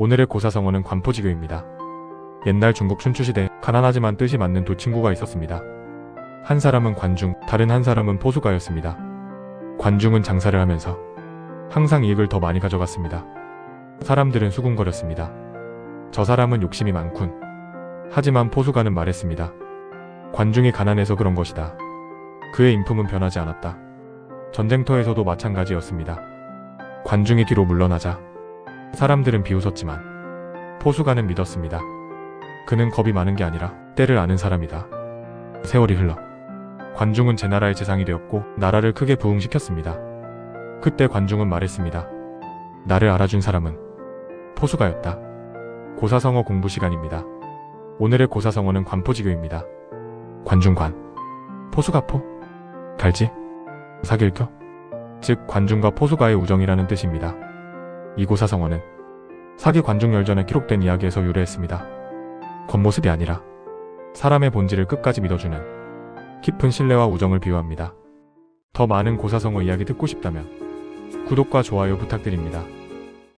오늘의 고사성어는 관포지교입니다. 옛날 중국 춘추시대 가난하지만 뜻이 맞는 두 친구가 있었습니다. 한 사람은 관중, 다른 한 사람은 포수가였습니다. 관중은 장사를 하면서 항상 이익을 더 많이 가져갔습니다. 사람들은 수군거렸습니다. 저 사람은 욕심이 많군. 하지만 포수가는 말했습니다. 관중이 가난해서 그런 것이다. 그의 인품은 변하지 않았다. 전쟁터에서도 마찬가지였습니다. 관중이 뒤로 물러나자 사람들은 비웃었지만 포수가는 믿었습니다. 그는 겁이 많은 게 아니라 때를 아는 사람이다. 세월이 흘러 관중은 제 나라의 재상이 되었고 나라를 크게 부흥시켰습니다. 그때 관중은 말했습니다. 나를 알아준 사람은 포수가였다. 고사성어 공부 시간입니다. 오늘의 고사성어는 관포지교입니다. 관중관, 포수가포, 갈지, 사길교, 즉 관중과 포수가의 우정이라는 뜻입니다. 이 고사 성어는 사기 관중 열전에 기록된 이야기에서 유래했습니다. 겉모습이 아니라 사람의 본질을 끝까지 믿어주는 깊은 신뢰와 우정을 비유합니다. 더 많은 고사성어 이야기 듣고 싶다면 구독과 좋아요 부탁드립니다.